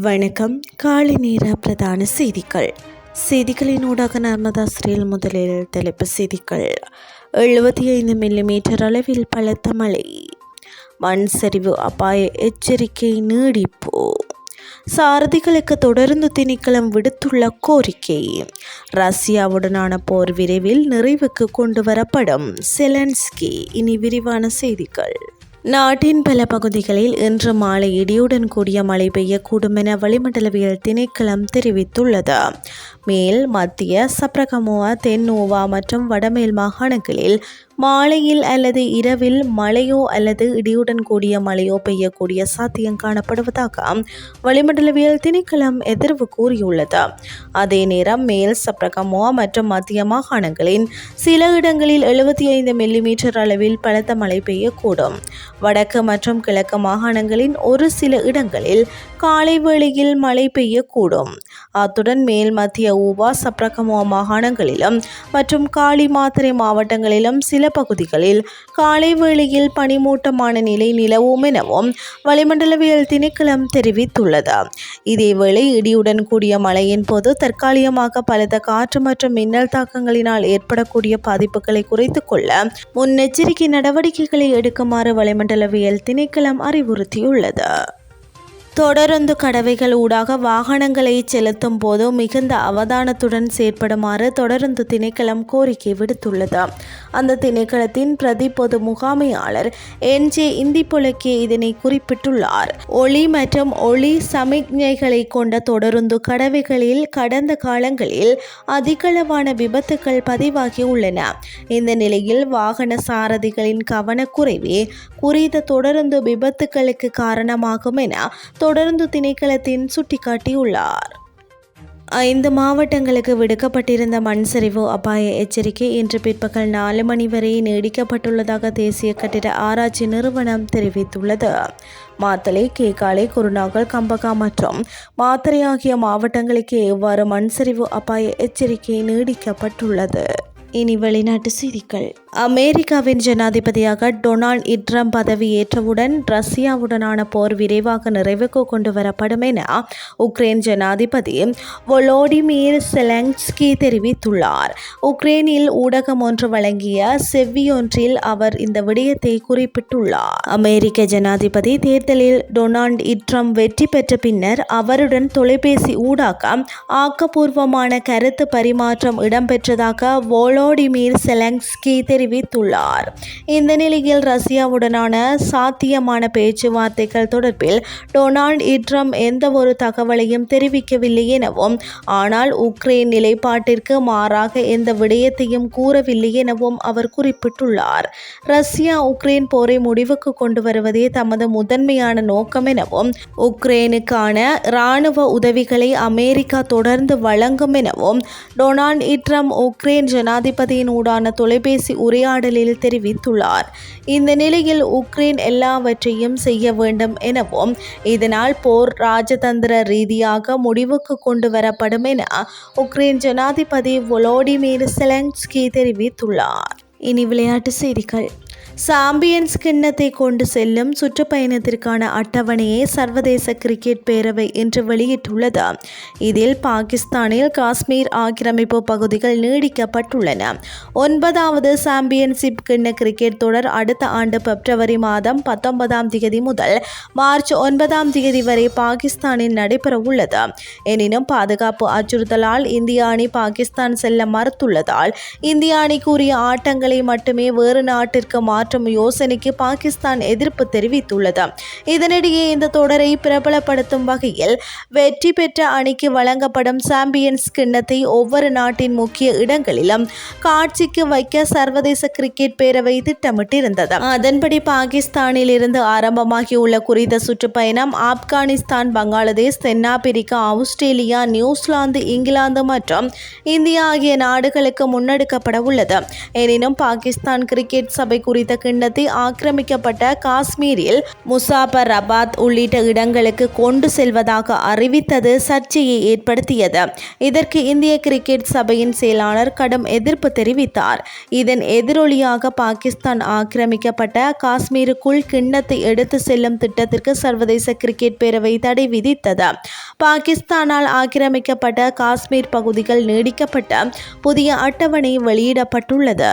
வணக்கம். காலை நேர பிரதான செய்திகள். செய்திகளின் ஊடாக நர்மதா ஸ்ரீல் முதலில் தலைப்பு செய்திகள். எழுபத்தி ஐந்து மில்லிமீட்டர் அளவில் பலத்த மழை. மண் சரிவு அபாய எச்சரிக்கை நீடிப்பு. சாரதிகளுக்கு தொடர்ந்து திணைக்களம் விடுத்துள்ள கோரிக்கை. ரஷ்யாவுடனான போர் விரைவில் நிறைவுக்கு கொண்டு வரப்படும் செலன்ஸ்கி இனி விரிவான செய்திகள். நாட்டின் பல பகுதிகளில் இன்று மாலை இடியுடன் கூடிய மழை பெய்யக்கூடும் என வளிமண்டலவியல் திணைக்களம் தெரிவித்துள்ளது. மேல் மத்திய சப்ரகமுவா தென்னோவா மற்றும் வடமேல் மாகாணங்களில் மாலையில் அல்லது இரவில் மழையோ அல்லது இடியுடன் கூடிய மழையோ பெய்யக்கூடிய சாத்தியம் காணப்படுவதாக வளிமண்டலவியல் திணைக்களம் எதிர்வு கூறியுள்ளது. அதே நேரம் மேல் சப்ரகமோ மற்றும் மத்திய மாகாணங்களின் சில இடங்களில் எழுபத்தி ஐந்து மில்லிமீட்டர் அளவில் பலத்த மழை பெய்யக்கூடும். வடக்கு மற்றும் கிழக்கு மாகாணங்களின் ஒரு சில இடங்களில் காலை வேளையில் மழை பெய்யக்கூடும். அத்துடன் மேல் மத்திய ஊவா சப்ரகமோ மாகாணங்களிலும் மற்றும் காளி மாத்திரை மாவட்டங்களிலும் சில பகுதிகளில் காலை வேளையில் பனிமூட்டமான நிலை நிலவும் எனவும் வளிமண்டலவியல் திணைக்களம் தெரிவித்துள்ளது. இதேவேளை இடியுடன் கூடிய மழையின் போது தற்காலிகமாக பலத்த காற்று மற்றும் மின்னல் தாக்கங்களினால் ஏற்படக்கூடிய பாதிப்புகளை குறைத்துக் கொள்ள முன்னெச்சரிக்கை நடவடிக்கைகளை எடுக்குமாறு வளிமண்டலவியல் திணைக்களம் அறிவுறுத்தியுள்ளது. தொடருந்து கடவைகள் ஊடாக வாகனங்களை செலுத்தும் போது மிகுந்த அவதானத்துடன் செயற்படுமாறு தொடருந்து திணைக்களம் கோரிக்கை விடுத்துள்ளது. அந்த திணைக்களத்தின் பிரதி பொது முகாமையாளர் என். ஜே. இந்தி புலக்கே இதனை குறிப்பிட்டுள்ளார். ஒளி மற்றும் ஒளி சமிக்ஞைகளை கொண்ட தொடருந்து கடவைகளில் கடந்த காலங்களில் அதிகளவான விபத்துக்கள் பதிவாகி உள்ளன. இந்த நிலையில் வாகன சாரதிகளின் கவனக்குறைவே குறித்த தொடருந்து விபத்துக்களுக்கு காரணமாகும் என தொடர்ந்து திணைக்களத்தின் சுட்டிக்காட்டியுள்ளார். ஐந்து மாவட்டங்களுக்கு விடுக்கப்பட்டிருந்த மண் சரிவு அபாய எச்சரிக்கை இன்று பிற்பகல் நாலு மணி வரை நீடிக்கப்பட்டுள்ளதாக தேசிய கட்டிட ஆராய்ச்சி நிறுவனம் தெரிவித்துள்ளது. மாத்தளை கேகாலை குருநாகல் கம்பகா மற்றும் மாத்தறை ஆகிய மாவட்டங்களுக்கு எவ்வாறு மண் சரிவு அபாய எச்சரிக்கை நீடிக்கப்பட்டுள்ளது? இனி வெளிநாட்டு செய்திகள். அமெரிக்காவின் ஜனாதிபதியாக டொனால்ட் இட்ரம் பதவியேற்றவுடன் ரஷ்யாவுடனான போர் விரைவாக நிறைவுக்கு கொண்டு வரப்படும் என உக்ரைன் ஜனாதிபதி வொலோடிமீர் செலங்ஸ்கி தெரிவித்துள்ளார். உக்ரைனில் ஊடகம் ஒன்று வழங்கிய செவ்வியொன்றில் அவர் இந்த விடயத்தை குறிப்பிட்டுள்ளார். அமெரிக்க ஜனாதிபதி தேர்தலில் டொனால்ட் இட்ரம் வெற்றி பெற்ற பின்னர் அவருடன் தொலைபேசி ஊடாக ஆக்கப்பூர்வமான கருத்து பரிமாற்றம் இடம்பெற்றதாக வோலோடிமிர் செலங்ஸ்கி தெரிவித்துள்ளார். இந்த நிலையில் ரஷ்யாவுடனான சாத்தியமான பேச்சுவார்த்தைகள் தொடர்பில் டொனால்ட் இட்ரம் எந்த ஒரு தகவலையும் தெரிவிக்கவில்லை எனவும் ஆனால் உக்ரைன் நிலைப்பாட்டிற்கு மாறாக எந்த விடயத்தையும் கூறவில்லை எனவும் அவர் குறிப்பிட்டுள்ளார். ரஷ்யா உக்ரைன் போரை முடிவுக்கு கொண்டு வருவதே தமது முதன்மையான நோக்கம் எனவும் உக்ரைனுக்கான இராணுவ உதவிகளை அமெரிக்கா தொடர்ந்து வழங்கும் எனவும் டொனால்ட் இட்ரம் உக்ரைன் ஜனாதிபதியின் ஊடான தொலைபேசி உரையாடலில் தெரிவித்துள்ளார். இந்த நிலையில் உக்ரைன் எல்லாவற்றையும் செய்ய வேண்டும் எனவும் இதனால் போர் ராஜதந்திர ரீதியாக முடிவுக்கு கொண்டு வரப்படும் என உக்ரைன் ஜனாதிபதி வொலோடிமிர் செலன்ஸ்கி தெரிவித்துள்ளார். இனி விளையாட்டு செய்திகள். சாம்பியன்ஸ் கிண்ணத்தை கொண்டு செல்லும் சுற்றுப்பயணத்திற்கான அட்டவணையை சர்வதேச கிரிக்கெட் பேரவை இன்று வெளியிட்டுள்ளது. இதில் பாகிஸ்தானில் காஷ்மீர் ஆக்கிரமிப்பு பகுதிகள் நீடிக்கப்பட்டுள்ளன. ஒன்பதாவது சாம்பியன்ஷிப் கிண்ண கிரிக்கெட் தொடர் அடுத்த ஆண்டு பிப்ரவரி மாதம் பத்தொன்பதாம் தேதி முதல் மார்ச் ஒன்பதாம் தேதி வரை பாகிஸ்தானில் நடைபெற உள்ளது எனினும் பாதுகாப்பு அச்சுறுத்தலால் இந்திய அணி பாகிஸ்தான் செல்ல மறுத்துள்ளதால் இந்திய அணி கூறிய ஆட்டங்களை மட்டுமே வேறு நாட்டிற்கு மாற்ற மாற்றும் யோசனைக்கு பாகிஸ்தான் எதிர்ப்பு தெரிவித்துள்ளது. இதனிடையே இந்த தொடரை பிரபலப்படுத்தும் வகையில் வெற்றி பெற்ற அணிக்கு வழங்கப்படும் சாம்பியன்ஸ் கிண்ணத்தை ஒவ்வொரு நாட்டின் முக்கிய இடங்களிலும் காட்சிக்கு வைக்க சர்வதேச கிரிக்கெட் பேரவை திட்டமிட்டிருந்தது. அதன்படி பாகிஸ்தானில் இருந்து ஆரம்பமாகியுள்ள குறித்த சுற்றுப்பயணம் ஆப்கானிஸ்தான் பங்களாதேஷ் தென்னாப்பிரிக்கா ஆஸ்திரேலியா நியூசிலாந்து இங்கிலாந்து மற்றும் இந்தியா ஆகிய நாடுகளுக்கு முன்னெடுக்கப்பட உள்ளது எனினும் பாகிஸ்தான் கிரிக்கெட் சபை குறித்த கிண்ணத்தை ஆக்கிரமிக்கப்பட்ட காஷ்மீரில் முசாபர் ரபாத் உள்ளிட்ட இடங்களுக்கு கொண்டு செல்வதாக அறிவித்தது சர்ச்சையை ஏற்படுத்தியது. இதற்கு இந்திய கிரிக்கெட் சபையின் செயலாளர் கடும் எதிர்ப்பு தெரிவித்தார். இதன் எதிரொலியாக பாகிஸ்தான் ஆக்கிரமிக்கப்பட்ட காஷ்மீருக்குள் கிண்ணத்தை எடுத்து செல்லும் திட்டத்திற்கு சர்வதேச கிரிக்கெட் பேரவை தடை விதித்தது. பாகிஸ்தானால் ஆக்கிரமிக்கப்பட்ட காஷ்மீர் பகுதிகள் நீடிக்கப்பட்ட புதிய அட்டவணை வெளியிடப்பட்டுள்ளது.